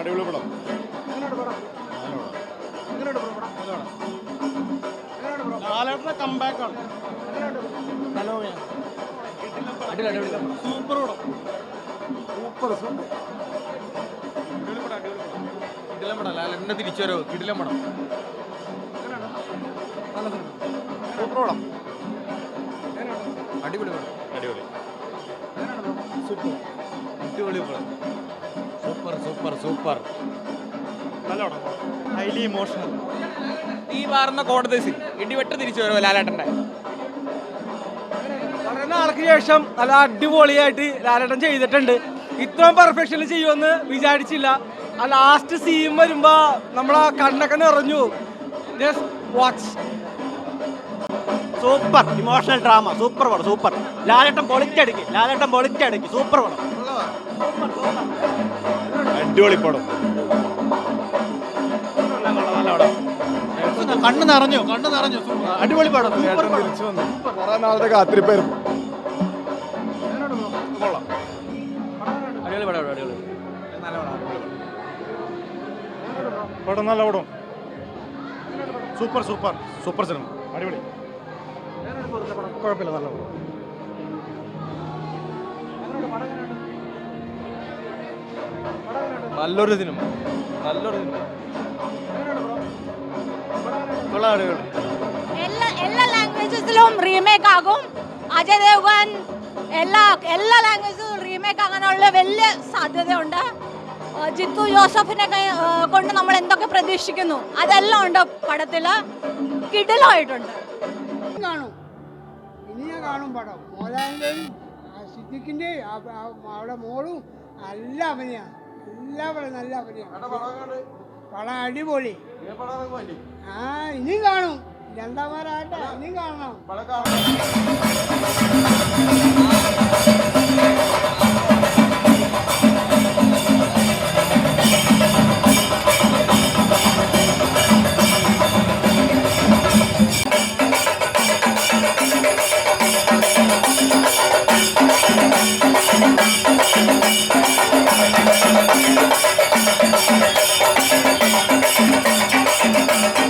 അടിപൊളി പടം. ലാലേട്ടന്റെ കമ്പാക്ക് ആണ് സൂപ്പർ പടം. സൂപ്പർ സൂപ്പർ കിടിലം പടം ലാലേട്ടന്റെ തിരിച്ചുവരവ് കിടിലം പടം. സൂപ്പർ പടം അടിപൊളി പടം. അടിപൊളി. സൂപ്പർ. അടിപൊളി പടം. Super super super. നല്ല പടം. Highly emotional. ഈ പാർന്ന കോടതി സീൻ. ഇടിവെട്ട് തിരിച്ചു വരുമോ ലാലേട്ടന്റെ? പറയുന്ന ആൾക്ക് ശേഷം നല്ല അടിപൊളിയായിട്ട് ലാലേട്ടൻ ചെയ്തിട്ടുണ്ട്. ഇത്രയും പെർഫെക്ഷനിൽ ചെയ്യുമെന്ന് വിചാരിച്ചില്ല. ആ ലാസ്റ്റ് സീൻ വരുമ്പോ നമ്മളെ കണ്ണൊക്കെ നിറഞ്ഞു. Just watch super emotional drama super പടം സൂപ്പർ ലാലേട്ടൻ പൊളിച്ചടുക്കി ലാലേട്ടൻ പൊളിച്ചടുക്കി സൂപ്പർ പടം. അടിപൊളി പടം. കണ്ണ് നിറഞ്ഞു കണ്ണ് നിറഞ്ഞു. അടിപൊളി പടം. തിരിച്ചു വന്നു. കുറെ നാളത്തെ കാത്തിരിപ്പായിരുന്നു. അടിപൊളി പടം അടിപൊളി നല്ല പടം. പടം നല്ല പടം. Super super super cinema. അടിപൊളി. കുഴപ്പമില്ല നല്ല പടം. നല്ലൊരു സിനിമ. നല്ലൊരു സിനിമ. എല്ലാ എല്ലാ ലാംഗ്വേജസിലും റീമേക്ക് ആകും. അജയ് ദേവ്ഗൻ എല്ലാ എല്ലാ ലാംഗ്വേജസിലും റീമേക്ക് ആകാനുള്ള വലിയ സാധ്യതയുണ്ട്. ജിത്തു ജോസഫിനെ കൊണ്ട് നമ്മൾ എന്തൊക്കെ പ്രതീക്ഷിക്കുന്നു? അതെല്ലാം ഉണ്ട് പടത്തിൽ? കിടിലമായിട്ടുണ്ട് കാണും. ഇനി ഞാൻ കാണും പടം. മോഹൻലാലിന്റെയും സിദ്ദിഖിന്റെയും അവിടെ മോളും നല്ല അഭിനയാണ് എല്ലാ പടം നല്ല അഭിനയാണ് പടം അടിപൊളി. ആ ഇനിയും കാണും. രണ്ടാമാരായിട്ട് ഇനിയും കാണണം.